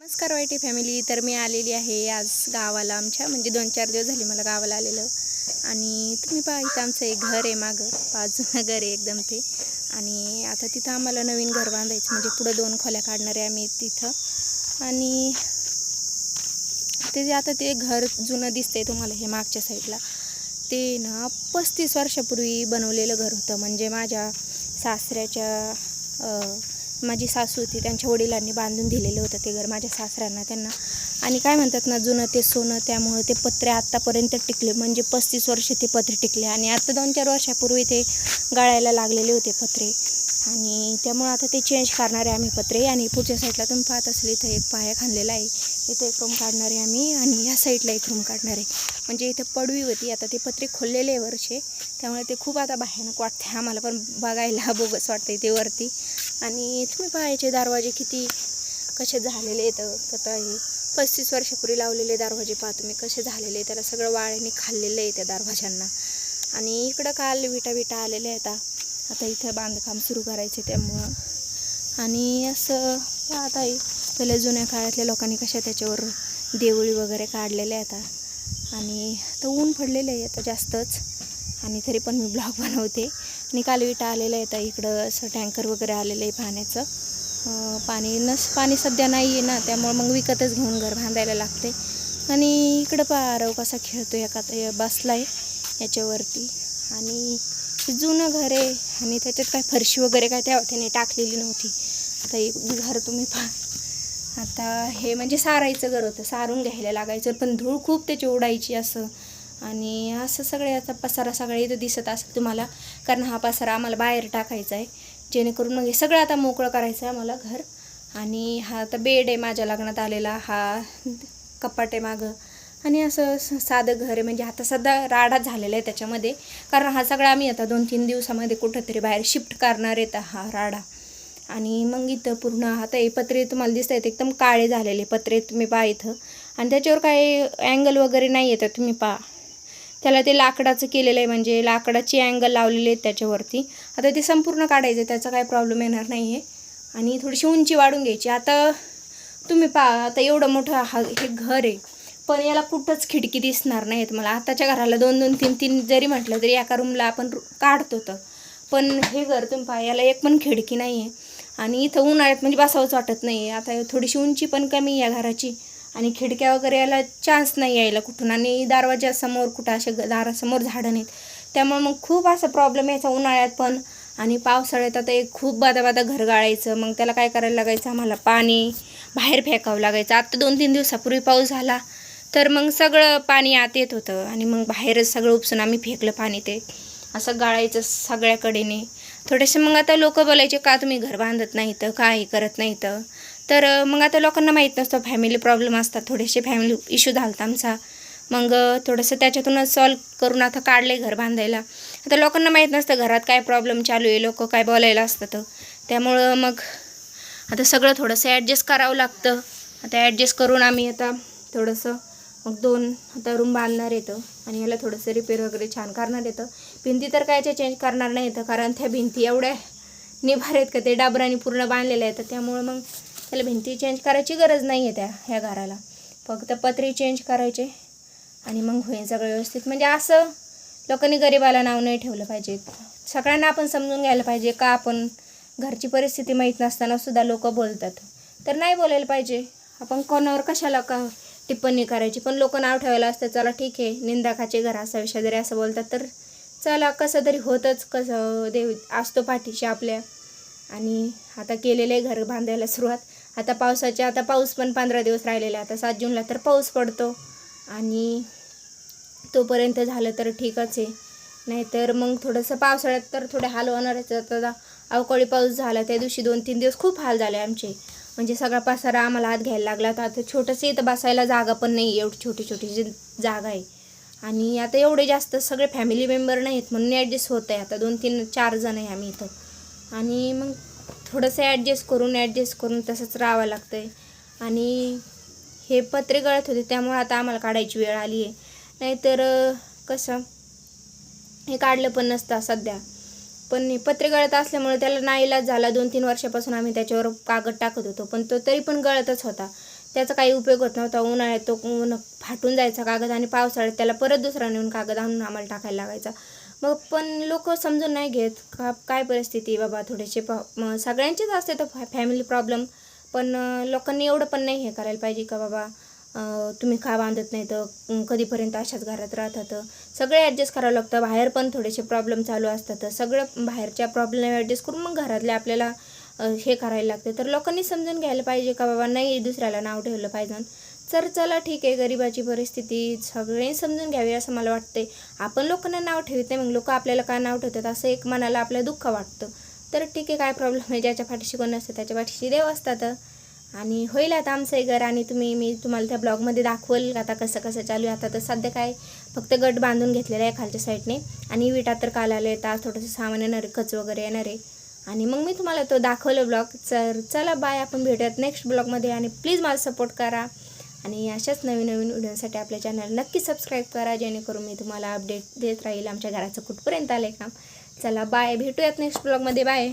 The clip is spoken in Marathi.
नमस्कार वाईटी फॅमिली तर मी आलेली आहे आज गावाला आमच्या म्हणजे दोन चार दिवस झाले मला गावाला आलेलं. आणि तुम्ही पहा इथं आमचं एक घर आहे मागं जुनं घर आहे एकदम ते. आणि आता तिथं आम्हाला नवीन घर बांधायचं म्हणजे पुढं दोन खोल्या काढणार आहे आम्ही तिथं. आणि ते जे आता ते घर जुनं दिसतंय तुम्हाला हे मागच्या साईडला ते ना पस्तीस वर्षापूर्वी बनवलेलं घर होतं. म्हणजे माझ्या सासऱ्याच्या माझी सासू होती त्यांच्या वडिलांनी बांधून दिलेलं होतं ते घर माझ्या सासऱ्यांना त्यांना. आणि काय म्हणतात ना जुनं ते सोनं त्यामुळं ते पत्रे आत्तापर्यंत टिकले. म्हणजे पस्तीस वर्ष ते पत्रे टिकले. आणि आत्ता दोन चार वर्षापूर्वी ते गाळायला लागलेले होते पत्रे. आणि त्यामुळं आता ते चेंज करणार आहे आम्ही पत्रे. आणि पुढच्या साईडला तुम्ही पाहत असेल इथं एक पाया खाणलेला आहे. इथं एक रूम काढणार आहे आम्ही आणि ह्या साईडला एक रूम काढणार. आहे म्हणजे इथं पडवी होती. आता ते पत्रे खोललेले आहे वरचे. त्यामुळे ते खूप आता भयानक वाटते आम्हाला. पण बघायला बोगस वाटते ते वरती. आणि तुम्ही पाहायचे दरवाजे किती कसे झालेले आहेत. आता हे पस्तीस वर्षापूर्वी लावलेले दरवाजे पहा तुम्ही. कसे झालेले आहे त्याला सगळं वाळ्याने खाल्लेलं आहे त्या दरवाजांना आणि इकडं काल विटा विटा आलेल्या आहेत आता इथं बांधकाम सुरू करायचे त्यामुळं. आणि असं पाहत आहे पहिल्या जुन्या काळातल्या लोकांनी कशा त्याच्यावर देवळी वगैरे काढलेल्या आहेत आता. आणि तर ऊन पडलेलं आहे आता जास्तच. आणि तरी पण मी ब्लॉग बनवते. आणि कालविटा आलेलं आहे आता इकडं असं टँकर वगैरे आलेलं आहे पाण्याचं. पाणी नस पाणी सध्या नाही आहे ना त्यामुळं मग विकतच घेऊन घर बांधायला लागते. आणि इकडं पारव कसा खेळतो एका बसला आहे याच्यावरती. आणि ते जुनं घर. आहे आणि त्याच्यात काय फरशी वगैरे काय त्या त्याने टाकलेली नव्हती. आता एक घर तुम्ही पहा. आता हे म्हणजे सारायचं घर होतं. सारून घ्यायला लागायचं. पण धूळ खूप त्याची उडायची असं. आणि असं सगळे आता पसारा सगळे इथं दिसत असेल तुम्हाला. कारण हा पसारा आम्हाला बाहेर टाकायचा आहे. जेणेकरून मग हे सगळं आता मोकळं करायचं आहे आम्हाला घर. आणि हा आता बेड आहे माझ्या लग्नात आलेला. हा कपाट आहे मागं. आणि असं साधं घर आहे. म्हणजे आता सध्या राडा झालेला आहे त्याच्यामध्ये. कारण हा सगळा आम्ही आता दोन तीन दिवसामध्ये कुठंतरी बाहेर शिफ्ट करणार आहेत हा राडा. आणि मग इथं पूर्ण आता हे पत्रे तुम्हाला दिसत आहेत एकदम काळे झालेले पत्रे तुम्ही पहा इथं. आणि त्याच्यावर काही अँगल वगैरे नाही येतं तुम्ही पहा. त्याला ते लाकडाचं केलेलं आहे. म्हणजे लाकडाची अँगल लावलेले आहेत त्याच्यावरती. आता ते संपूर्ण काढायचं त्याचा काही प्रॉब्लेम येणार नाही आहे आणि थोडीशी उंची वाढून घ्यायची. आता तुम्ही पहा आता एवढं मोठं हा हे घर आहे. पण याला कुठंच खिडकी दिसणार नाही आहेत मला. आताच्या घराला दोन दोन तीन तीन जरी म्हटलं तरी एका रूमला आपण काढतो तर. पण हे घर तुम्ही पहा याला एक पण खिडकी नाही आहे आणि इथं उन्हाळ्यात म्हणजे बसावंच वाटत नाही आहे आता थोडीशी उंची पण कमी आहे या घराची. आणि खिडक्या वगैरे याला चान्स नाही यायला कुठून. आणि दरवाजासमोर कुठं असे दारासमोर झाडं नाहीत. त्यामुळे मग खूप असा प्रॉब्लेम यायचा उन्हाळ्यात पण. आणि पावसाळ्यात आता एक खूप बादाबादा घर गाळायचं. मग त्याला काय करायला लागायचं? आम्हाला पाणी बाहेर फेकावं लागायचं. आत्ता दोन तीन दिवसापूर्वी पाऊस झाला. तर मग सगळं पाणी आत येत होतं आणि मग बाहेरच सगळं उपसून आम्ही फेकलं पाणी ते. असं गाळायचं सगळ्याकडेने थोडेसे मग आता लोक बोलायचे का तुम्ही घर बांधत नाही तर काही करत नाही तर तर मग आता लोकांना माहीत नसतं फॅमिली प्रॉब्लेम असतात. थोडेसे फॅमिली इश्यू झालता आमचा. मग थोडंसं त्याच्यातूनच सॉल्व करून आता काढले घर बांधायला. आता लोकांना माहीत नसतं घरात काय प्रॉब्लेम चालू आहे लोक काय बोलायला असतं त्यामुळं मग आता सगळं थोडंसं ॲडजस्ट करावं लागतं. आता ॲडजस्ट करून आम्ही आता थोडंसं मग दोन आता रूम बांधणार येतं आणि याला थोडंसं रिपेअर वगैरे छान करणार येतं भिंती तर कायच्या चेंज करणार नाही येतं कारण त्या भिंती एवढ्या निभार आहेत का ते डाबराने पूर्ण बांधलेल्या आहेत त्यामुळं मग त्याला भिंती चेंज करायची गरज नाही आहे त्या ह्या घराला. फक्त पत्री चेंज करायचे आणि मग होईल सगळं व्यवस्थित. म्हणजे असं लोकांनी गरिबाला नाव नाही ठेवलं पाहिजे. सगळ्यांना आपण समजून घ्यायला पाहिजे का आपण घरची परिस्थिती माहीत नसताना सुद्धा लोक बोलतात. तर नाही बोलायला पाहिजे. आपण कोणावर कशाला का टिप्पणी करायची. पण लोक नाव ठेवायला असतं चला ठीक आहे निंदाखाचे घर असावे शेजारी जरी असं बोलतात तर चला कसं तरी होतंच कसं देव असतो पाठीशी आपल्या. आणि आता केलेलं आहे घर बांधायला सुरुवात. आता पावसाच्या आता पाऊस पण पंधरा दिवस राहिलेला आहे आता सात जूनला तर पाऊस पडतो. आणि तोपर्यंत झालं तर ठीकच आहे. नाहीतर मग थोडंसं पावसाळ्यात तर थोडे हाल होणारच आता अवकाळी पाऊस झाला त्या दिवशी दोन तीन दिवस खूप हाल झाले आमचे. म्हणजे सगळा पसारा आम्हाला हात घ्यायला लागला तर आता छोटंसं इथं बसायला जागा पण नाही एवढी छोटी छोटी जी जागा आहे. आणि आता एवढे जास्त सगळे फॅमिली मेंबर नाहीत म्हणून ॲडजस्ट होत आहे आता दोन तीन चार जण आहे आम्ही इथं. आणि मग थोडंसं ॲडजस्ट करून ॲडजस्ट करून तसंच राहावं लागतं आहे आणि हे पत्रे गळत होते त्यामुळे आता आम्हाला काढायची वेळ आली आहे नाहीतर कसं? हे काढलं पण नसतं सध्या. पण पत्रे गळत असल्यामुळे त्याला नाईलाज झाला. दोन तीन वर्षापासून आम्ही त्याच्यावर कागद टाकत होतो. पण तो तरी पण गळतच होता. त्याचा काही उपयोग होत नव्हता. उन्हाळ्यात तो ऊन फाटून जायचा कागद आणि पावसाळ्यात त्याला परत दुसरा नेऊन कागद आणून आम्हाला टाकायला लागायचा. मग पण लोक समजून नाही घेत का काय परिस्थिती आहे बाबा? थोडेसे प सगळ्यांचेच असते तर फॅमिली प्रॉब्लेम. पण लोकांनी एवढं पण नाही हे करायला पाहिजे का बाबा? तुम्ही का बांधत नाही तर कधीपर्यंत अशाच घरात राहतात. सगळे ॲडजस्ट करावं लागतं. बाहेर पण थोडेसे प्रॉब्लेम चालू असतात. सगळं बाहेरच्या प्रॉब्लेम ॲडजस्ट करून मग घरातले आपल्याला हे करायला लागते. तर लोकांनी समजून घ्यायला पाहिजे का बाबा नाही दुसऱ्याला नाव ठेवलं पाहिजे. तर चला ठीक आहे गरिबाची परिस्थिती सगळे समजून घ्यावी असं मला वाटते आपण लोकांना नाव ठेवत नाही मग लोक आपल्याला काय नाव ठेवतात? असं एक मनाला आपल्या दुःख वाटतं. तर ठीक आहे काय प्रॉब्लेम आहे? ज्याच्या पाठीशी कोण असतं त्याच्या पाठीशी देव असतात. आणि होईल आता आमचं हे घर आणि तुम्ही मी तुम्हाला त्या ब्लॉगमध्ये दाखवल आता कसं कसं चालू आहे. आता तर सध्या काय फक्त गट बांधून घेतलेला आहे खालच्या साईडने. आणि विटा तर काल आले तर थोडंसं सामान येणार आहे कच वगैरे येणार आहे. आणि मग मी तुम्हाला तो दाखवलं ब्लॉग. तर चला बाय आपण भेटूयात नेक्स्ट ब्लॉगमध्ये. आणि प्लीज मला सपोर्ट करा. आणि अशाच नवीन नवीन व्हिडिओसाठी आपल्या चॅनल नक्की सबस्क्राईब करा जेणेकरून मी तुम्हाला अपडेट देत राहील. आमच्या घराचं कुठपर्यंत आलं आहे काम. चला बाय भेटूयात नेक्स्ट ब्लॉगमध्ये. बाय.